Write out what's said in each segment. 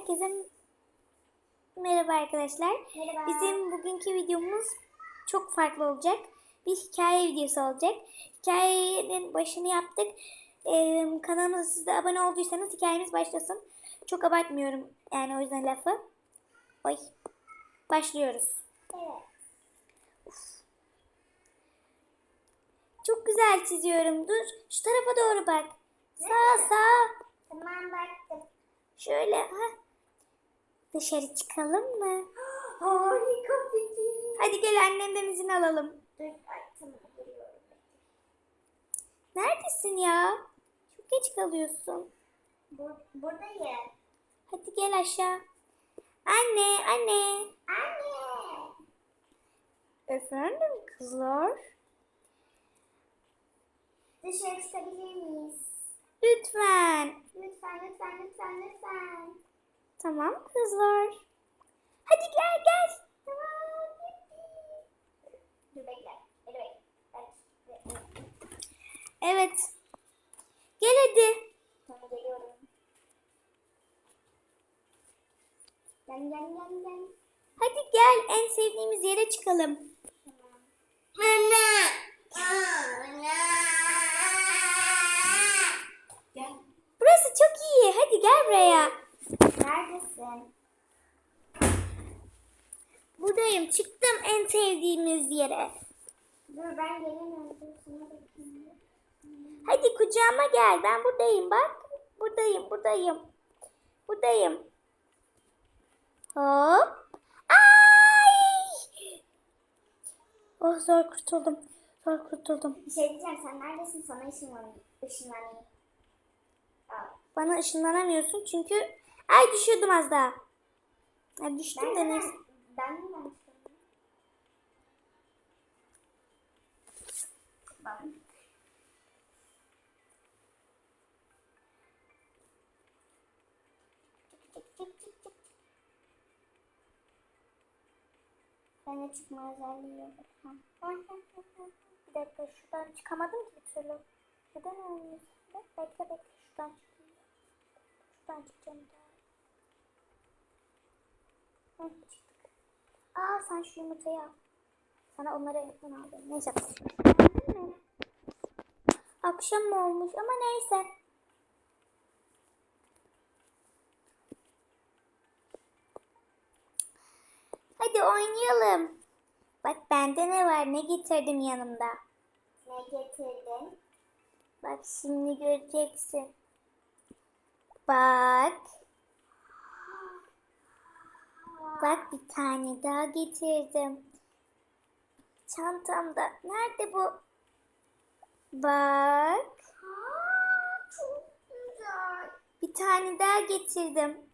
Herkese merhaba arkadaşlar. Merhaba. Bizim bugünkü videomuz çok farklı olacak. Bir hikaye videosu olacak. Hikayenin başını yaptık. Ee, kanalımıza siz de abone olduysanız hikayemiz başlasın. Çok abartmıyorum yani o yüzden lafı. Oy. Başlıyoruz. Evet. Çok güzel çiziyorum. Dur. Şu tarafa doğru bak. Sağ sağ. Tamam baktım. Şöyle. Ha. Dışarı çıkalım mı? Harika fikir. Hadi gel annemden izin alalım. Dur geliyorum. Neredesin ya? Çok geç kalıyorsun. Bur buradayım. Hadi gel aşağı. Anne, anne. Anne. Efendim kızlar? Dışarı çıkabilir miyiz? Lütfen. Lütfen lütfen lütfen lütfen. Tamam kızlar. Hadi gel gel. Tamam. Dur bekle. Evet. Gel hadi. Tamam geliyorum. Gel gel gel gel. Hadi gel en sevdiğimiz yere çıkalım. Tamam. Anne. Anne. Gel. Burası çok iyi. Hadi gel buraya. Neredesin? Buradayım. Çıktım en sevdiğimiz yere. Dur ben gelemiyorum. Hadi kucağıma gel. Ben buradayım bak. Buradayım, buradayım. Buradayım. Hop. Ay! Oh zor kurtuldum. Zor kurtuldum. Bir şey diyeceğim. Sen neredesin? Sana ışınlanayım. Işınlanayım. Bana ışınlanamıyorsun çünkü ay düşüyordum az daha. Ay düştüm Ben de neyse. ben mi Tamam. Ben de çıkma özelliği yok. Bir dakika şuradan çıkamadım ki bir türlü. Neden olmuyor? Bekle bekle şuradan çıkayım. Şuradan çıkacağım. Aa sen şu yumurtayı al. Sana onları öğretmen aldım. Neyse. Akşam mı olmuş ama neyse. Hadi oynayalım. Bak bende ne var ne getirdim yanımda. Ne getirdin? Bak şimdi göreceksin. Bak. Bak bir tane daha getirdim. Çantamda. Nerede bu? Bak. Aa, çok güzel. Bir tane daha getirdim.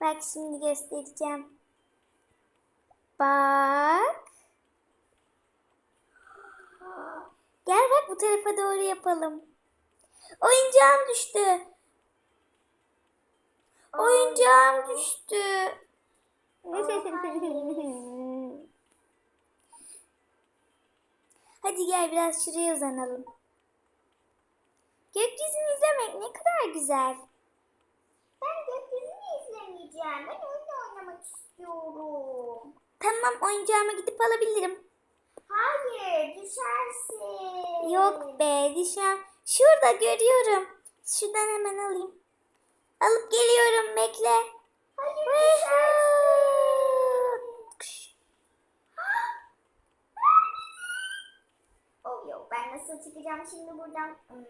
Bak şimdi göstereceğim. Bak. Gel bak bu tarafa doğru yapalım. Oyuncağım düştü. Oyuncağım düştü. Hadi gel biraz şuraya uzanalım. Gökyüzünü izlemek ne kadar güzel. Ben gökyüzünü izlemeyeceğim. Ben oyun oynamak istiyorum. Tamam oyuncağımı gidip alabilirim. Hayır, düşersin. Yok be dişem. Şurada görüyorum. Şuradan hemen alayım. Alıp geliyorum bekle. Hayır, Woohoo! Ben nasıl çıkacağım şimdi buradan? Hmm.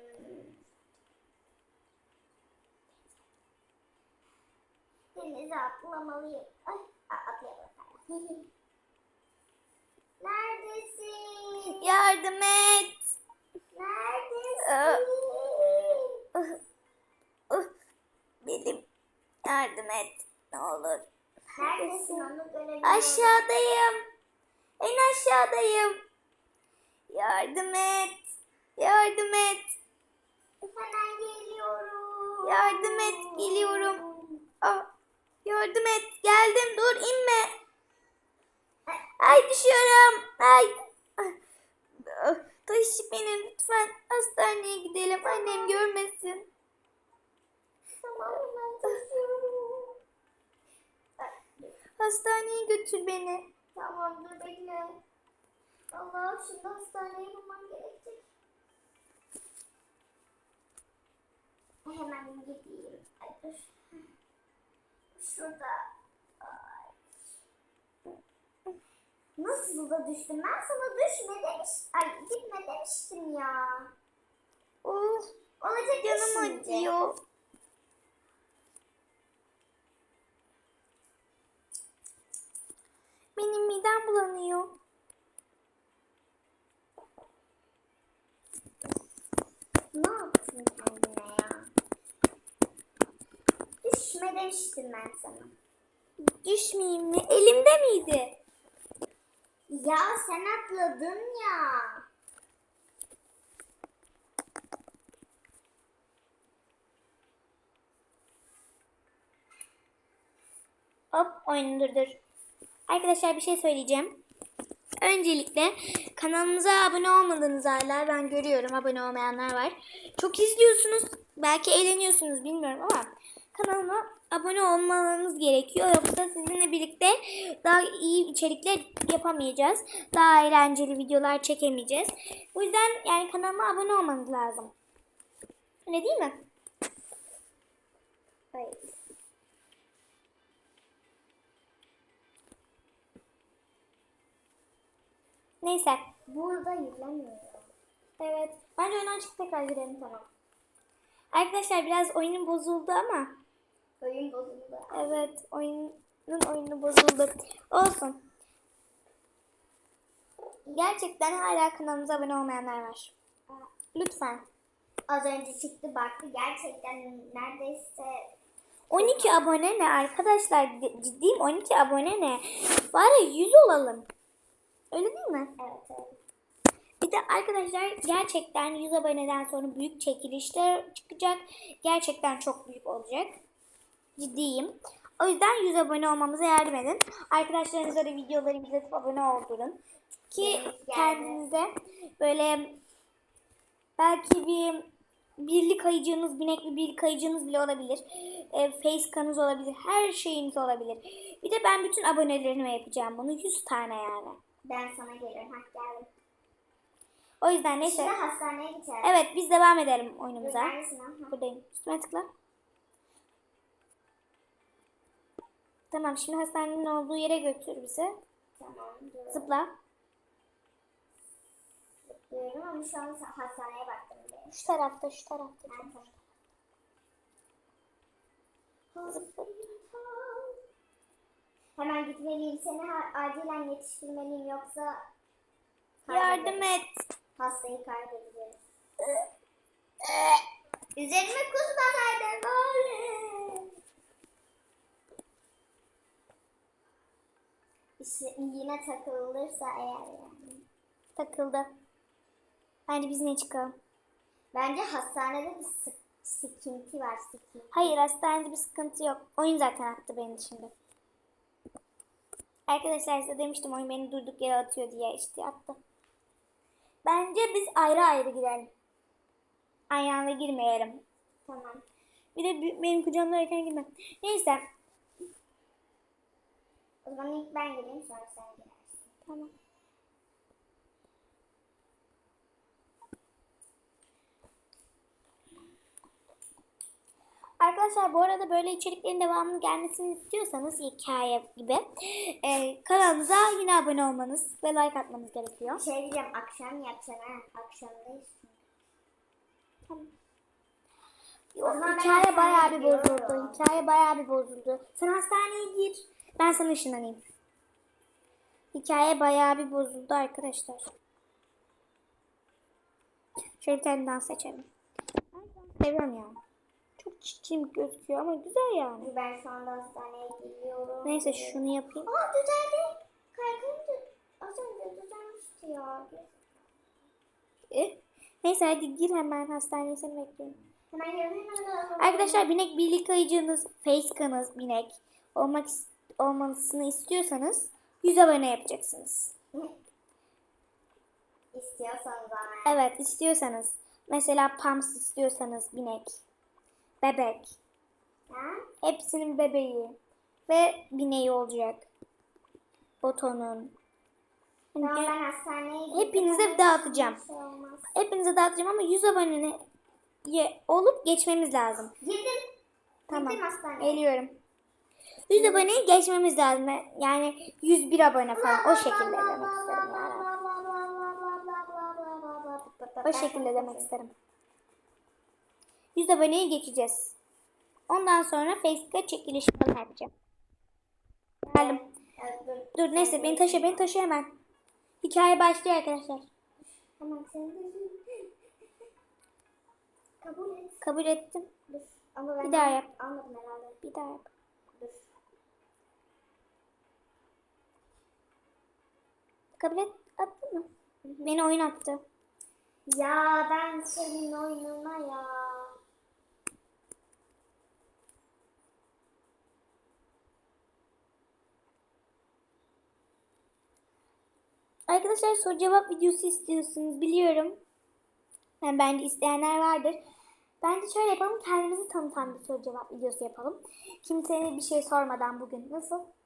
Denize atlamalıyım. Ay, a- atlayalım. Neredesin? Yardım et. Neredesin? Uh, uh, benim. Yardım et. Ne olur. Neredesin onu görebiliyorum. Aşağıdayım. En aşağıdayım. Yardım et. Yardım et. Hemen geliyorum. Yardım et. Geliyorum. Ah, yardım et. Geldim. Dur inme. Ay düşüyorum. Ay. Ah, Taşı beni lütfen. Hastaneye gidelim. Annem görmesin. Tamam taşıyorum. Hastaneye götür beni. Tamam dur bekle. Allah'ım şimdi hastaneye bulmam gerekecek. Hemen gideyim. Ay dur. Şurada. Nasıl da düştüm? Ben sana düşme demiş. Ay gitme demiştim ya. Of Olacak canım acıyor. Benim midem bulanıyor. Ne yaptın kendine ya? Düşme demiştim ben sana. Düşmeyeyim mi? Elimde miydi? Ya sen atladın ya. Hop oyunu durdur. Arkadaşlar bir şey söyleyeceğim. Öncelikle kanalımıza abone olmadığınız hala ben görüyorum abone olmayanlar var. Çok izliyorsunuz. Belki eğleniyorsunuz bilmiyorum ama kanalıma abone olmanız gerekiyor. Yoksa sizinle birlikte daha iyi içerikler yapamayacağız. Daha eğlenceli videolar çekemeyeceğiz. Bu yüzden yani kanalıma abone olmanız lazım. Öyle değil mi? Hayır. Neyse. Burada yüklemiyor. Evet. Bence oyundan çıkıp tekrar girelim tamam. Arkadaşlar biraz oyunun bozuldu ama Oyun bozuldu. evet oyunun oyunu bozuldu. Olsun. Gerçekten hala kanalımıza abone olmayanlar var. Lütfen. Az önce çıktı baktı gerçekten neredeyse 12 abone ne arkadaşlar? Ciddiyim 12 abone ne? Bari 100 olalım. Öyle değil mi? evet evet. Bir de arkadaşlar gerçekten 100 aboneden sonra büyük çekilişler çıkacak. Gerçekten çok büyük olacak. Ciddiyim. O yüzden 100 abone olmamıza yardım edin. Arkadaşlarınıza da videoları izletip abone oldurun. Ki kendinize böyle belki bir birlik ayıcığınız, binekli birlik ayıcığınız bile olabilir. E, Facekanız olabilir. Her şeyiniz olabilir. Bir de ben bütün abonelerime yapacağım bunu. 100 tane yani. Ben sana gelirim. Hah geldim. O yüzden neyse. Şimdi hastaneye gideceğiz. Evet biz devam edelim oyunumuza. Buradayım. Üstüme tıkla. Tamam şimdi hastanenin olduğu yere götür bizi. Tamam. Zıpla. Zıplıyorum ama şu an hastaneye baktım bile. Şu tarafta şu tarafta. Ben. Hemen gitmeliyim. Seni acilen yetiştirmeliyim yoksa Yardım et. hastayı kaybedeceğiz. Üzerime kusmasaydın bari. İşte yine takılırsa eğer yani. Takıldı. Hadi biz ne çıkalım? Bence hastanede bir sık, sıkıntı var sıkıntı. Hayır hastanede bir sıkıntı yok. Oyun zaten attı beni şimdi. Arkadaşlar size demiştim oyun beni durduk yere atıyor diye işte attı. Bence biz ayrı ayrı gidelim. Aynı anda girmeyelim. Tamam. Bir de benim kucağımdayken girme. Neyse. O zaman ilk ben geleyim sonra sen girersin. Tamam. Arkadaşlar bu arada böyle içeriklerin devamını gelmesini istiyorsanız hikaye gibi e, kanalımıza yine abone olmanız ve like atmanız gerekiyor. Şey diyeceğim akşam yapacağım ha. Akşamdayız. Tamam. Ben hikaye bayağı bir bozuldu. Hikaye bayağı bir bozuldu. Sen hastaneye gir. Ben sana ışınlanayım. Hikaye bayağı bir bozuldu arkadaşlar. Şöyle bir tane daha seçelim. Seviyorum ya. Çok çirkin gözüküyor ama güzel yani. Ben şu anda hastaneye gidiyorum. Neyse şunu yapayım. Aa düzeldi. Kaykayım da az önce düzelmişti ya. Eh. Neyse hadi gir hemen hastaneye seni bekliyorum. Hemen geliyorum hemen. Arkadaşlar binek birlik ayıcınız, facekanız binek olmak is- olmasını istiyorsanız 100 abone yapacaksınız. İstiyorsanız ama. Evet istiyorsanız. Mesela Pams istiyorsanız binek, bebek. Ha? Hepsinin bebeği ve bineği olacak. Boton'un. Tamam ben hastaneye Hepinize dağıtacağım. şey. Hepinize dağıtacağım ama 100 abone olup geçmemiz lazım. Girdim. Tamam. Gittim hastaneye. Geliyorum. 100 aboneyi geçmemiz lazım. Yani 101 abone falan o şekilde demek isterim yani. O şekilde demek isterim. 100 aboneyi geçeceğiz. Ondan sonra Facebook'a çekiliş falan yapacağım. Geldim. Dur. Neyse beni taşı beni taşı hemen. Hikaye başlıyor arkadaşlar. Tamam Kabul et. Kabul ettim. Dur. Ama ben Bir daha yap. Anladım herhalde. Bir daha yap. Dur. Kabul et. Attın mı? Beni oyun attı. Ya ben senin oyununa ya. Arkadaşlar soru cevap videosu istiyorsunuz biliyorum. Yani bence isteyenler vardır. Bence şöyle yapalım kendimizi tanıtan bir soru cevap videosu yapalım. Kimseye bir şey sormadan bugün. Nasıl?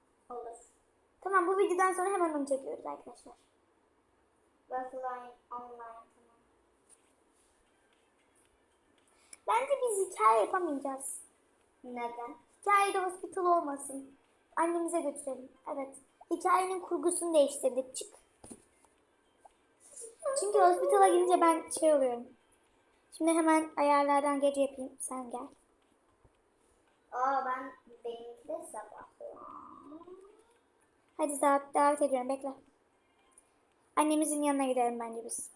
Tamam bu videodan sonra hemen onu çekiyoruz arkadaşlar. Offline, online. Bence biz hikaye yapamayacağız. Neden? Hikayede hospital olmasın. Annemize götürelim. Evet. Hikayenin kurgusunu değiştirdik. Çık. Çünkü hospitala gidince ben şey oluyorum. Şimdi hemen ayarlardan gece yapayım. Sen gel. Aa ben benimki de sabah. Hadi davet, davet ediyorum. Bekle. Annemizin yanına gidelim bence biz.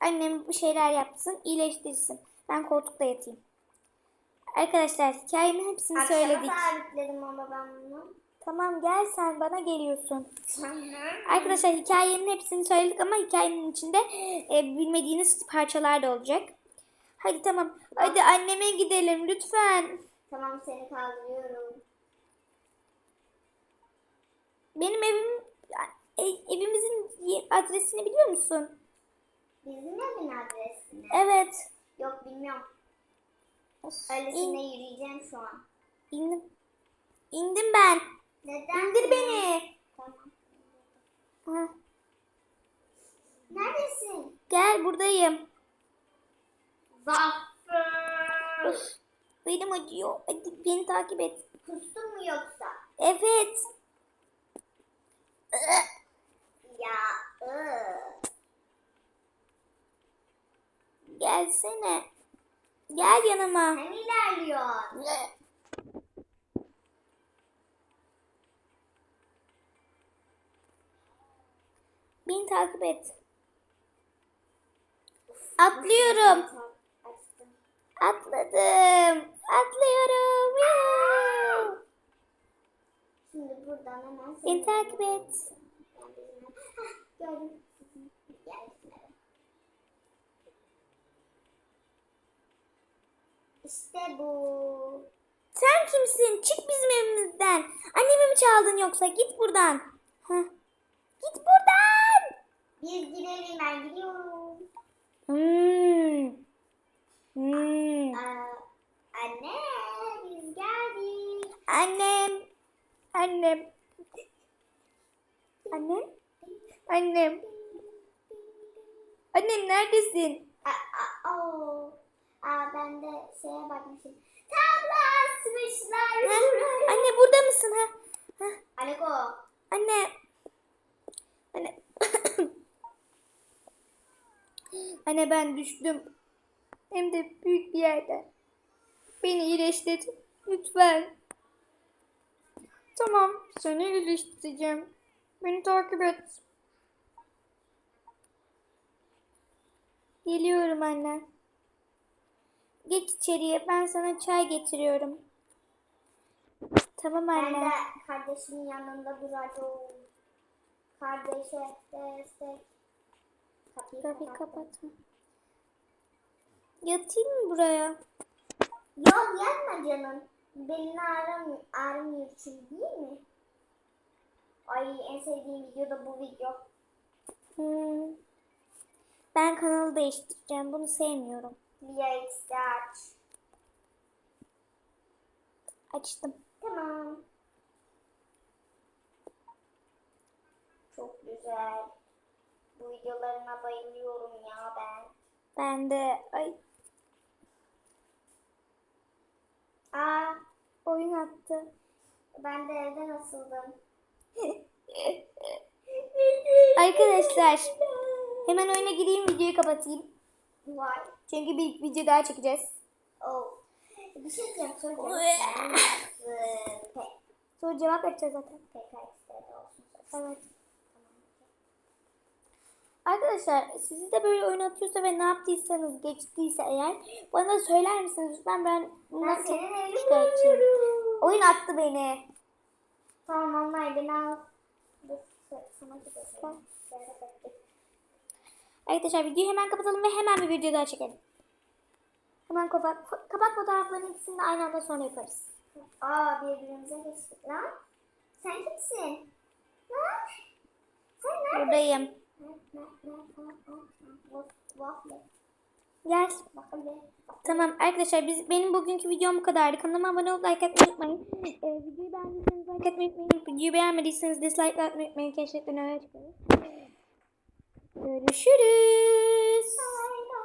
Annem bu şeyler yapsın, iyileştirsin. Ben koltukta yatayım. Arkadaşlar hikayenin hepsini Akşama söyledik. sabitledim ama ben bunu. Tamam gel sen bana geliyorsun. Arkadaşlar hikayenin hepsini söyledik ama hikayenin içinde e, bilmediğiniz parçalar da olacak. Hadi tamam. Hadi anneme gidelim lütfen. Tamam seni kaldırıyorum. Benim evim evimizin adresini biliyor musun? Bizim evin adresini. Evet. Yok bilmiyorum. Of, Öylesine in- yürüyeceğim şu an. indim. İndim ben. Neden? İndir beni. Tamam. Ha, Neredesin? gel buradayım. Zafer. Benim acıyor. Hadi beni takip et. Kustun mu yoksa? Evet. Ya. Gelsene. Gel yanıma. Sen ilerliyorsun. Beni takip et. Atlıyorum. Atladım. Atlıyorum. Şimdi buradan hemen Beni takip et. Gördüm. İşte bu. Sen kimsin? Çık bizim evimizden. Annemi mi çaldın yoksa? Git buradan. Heh. Git buradan. Biz gidelim ben gidiyorum. Hmm. Hmm. Aa, anne biz geldik. Annem. Annem. Annem. Annem. Annem neredesin? Aa, aa. Aa, ben de şeye bakmışım. Tablo asmışlar. Ha? Anne burada mısın ha? ha? Aleko. Anne. Anne. Anne ben düştüm. Hem de büyük bir yerden. Beni iyileştir. Lütfen. Tamam. Seni iyileştireceğim. Beni takip et. Geliyorum anne. Geç içeriye. Ben sana çay getiriyorum. Tamam Ben anne. de kardeşimin yanında duracağım. Kardeşe destek. Kapıyı Kapıyı kapat. kapatma. Yatayım mı buraya? Yok yapma canım. Belini ağrım, ağrımıyor çünkü değil mi? Ay en sevdiğim video da bu video. Hmm. Ben kanalı değiştireceğim. Bunu sevmiyorum. Lia X'de aç. Açtım. Tamam. güzel. Bu videolarına bayılıyorum ya ben. Ben de ay Aa, oyun attı. ben de evden asıldım. Arkadaşlar hemen oyuna gireyim videoyu kapatayım. Vay. Çünkü bir video daha çekeceğiz. Oh. Bir şey diyeceğim nasılsın? Pek, Sonra cevap edeceğiz zaten. pek ekstrede olsun. Evet. Arkadaşlar sizi de böyle oyun atıyorsa ve ne yaptıysanız geçtiyse eğer bana söyler misiniz lütfen ben evini şikayetçiyim. Oyun attı beni. Tamam onlar beni al. Arkadaşlar videoyu hemen kapatalım ve hemen bir video daha çekelim. Hemen kapak, kapak fotoğraflarının ikisini de aynı anda sonra yaparız. Aa birbirimize geçtik lan. Sen kimsin? Lan? Sen nerede? Buradayım. Gel. Tamam arkadaşlar biz benim bugünkü videom bu kadardı. Kanalıma abone olup like atmayı unutmayın. Ee, videoyu beğendiyseniz like atmayı unutmayın. Videoyu beğenmediyseniz dislike atmayı unutmayın. Keşfetten öyle çıkarız. Görüşürüz. Bye.